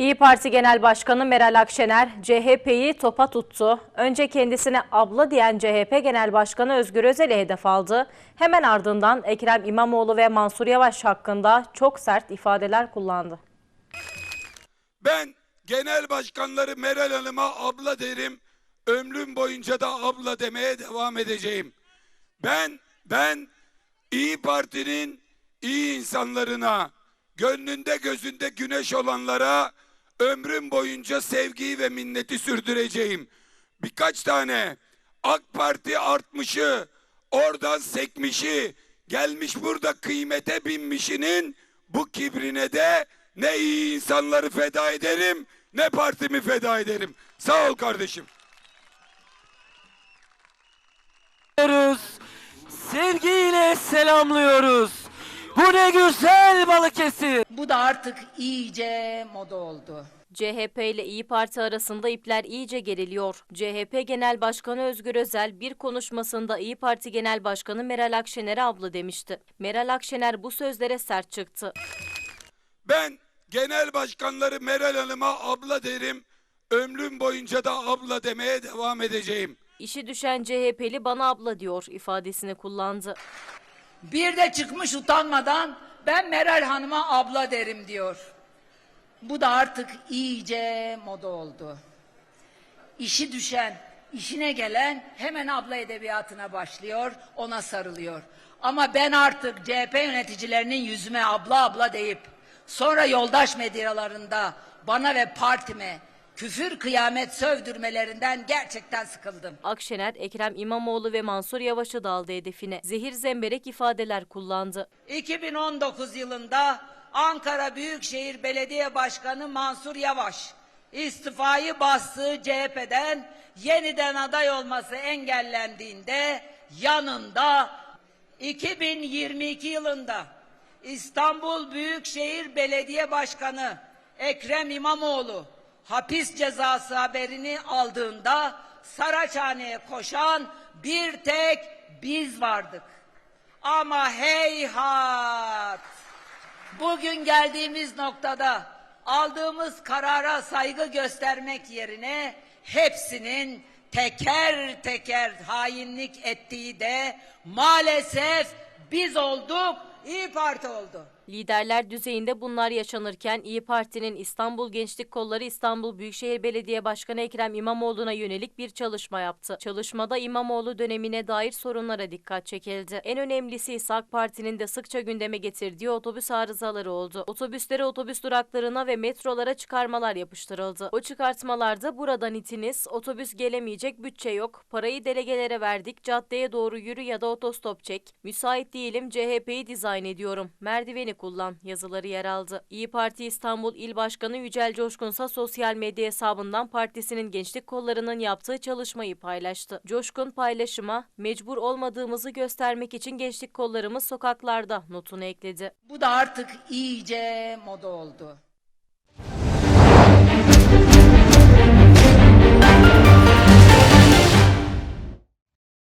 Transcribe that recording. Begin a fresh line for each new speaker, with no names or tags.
İyi Parti Genel Başkanı Meral Akşener CHP'yi topa tuttu. Önce kendisine abla diyen CHP Genel Başkanı Özgür Özel'i hedef aldı. Hemen ardından Ekrem İmamoğlu ve Mansur Yavaş hakkında çok sert ifadeler kullandı.
Ben genel başkanları Meral Hanım'a abla derim. Ömrüm boyunca da abla demeye devam edeceğim. Ben ben İyi Parti'nin iyi insanlarına, gönlünde gözünde güneş olanlara ömrüm boyunca sevgiyi ve minneti sürdüreceğim. Birkaç tane AK Parti artmışı, oradan sekmişi, gelmiş burada kıymete binmişinin bu kibrine de ne iyi insanları feda ederim ne partimi feda ederim. Sağ ol kardeşim.
Sevgiyle selamlıyoruz. Bu ne güzel Balıkesir.
Bu da artık iyice moda oldu.
CHP ile İyi Parti arasında ipler iyice geriliyor. CHP Genel Başkanı Özgür Özel bir konuşmasında İyi Parti Genel Başkanı Meral Akşener'e abla demişti. Meral Akşener bu sözlere sert çıktı.
Ben genel başkanları Meral Hanım'a abla derim. Ömrüm boyunca da abla demeye devam edeceğim.
İşi düşen CHP'li bana abla diyor ifadesini kullandı.
Bir de çıkmış utanmadan ben Meral Hanım'a abla derim diyor. Bu da artık iyice moda oldu. İşi düşen, işine gelen hemen abla edebiyatına başlıyor, ona sarılıyor. Ama ben artık CHP yöneticilerinin yüzüme abla abla deyip sonra yoldaş medyalarında bana ve partime küfür kıyamet sövdürmelerinden gerçekten sıkıldım.
Akşener, Ekrem İmamoğlu ve Mansur Yavaş'ı da aldı hedefine. Zehir zemberek ifadeler kullandı.
2019 yılında Ankara Büyükşehir Belediye Başkanı Mansur Yavaş istifayı bastığı CHP'den yeniden aday olması engellendiğinde yanında 2022 yılında İstanbul Büyükşehir Belediye Başkanı Ekrem İmamoğlu hapis cezası haberini aldığında Saraçhane'ye koşan bir tek biz vardık. Ama heyhat! Bugün geldiğimiz noktada aldığımız karara saygı göstermek yerine hepsinin teker teker hainlik ettiği de maalesef biz olduk, İyi Parti oldu.
Liderler düzeyinde bunlar yaşanırken İyi Parti'nin İstanbul Gençlik Kolları İstanbul Büyükşehir Belediye Başkanı Ekrem İmamoğlu'na yönelik bir çalışma yaptı. Çalışmada İmamoğlu dönemine dair sorunlara dikkat çekildi. En önemlisi ise AK Parti'nin de sıkça gündeme getirdiği otobüs arızaları oldu. Otobüslere otobüs duraklarına ve metrolara çıkarmalar yapıştırıldı. O çıkartmalarda buradan itiniz, otobüs gelemeyecek, bütçe yok, parayı delegelere verdik, caddeye doğru yürü ya da otostop çek, müsait değilim, CHP'yi dizayn ediyorum, merdiveni kullan yazıları yer aldı. İyi Parti İstanbul İl Başkanı Yücel Coşkunsa sosyal medya hesabından partisinin gençlik kollarının yaptığı çalışmayı paylaştı. Coşkun paylaşıma mecbur olmadığımızı göstermek için gençlik kollarımız sokaklarda notunu ekledi.
Bu da artık iyice moda oldu.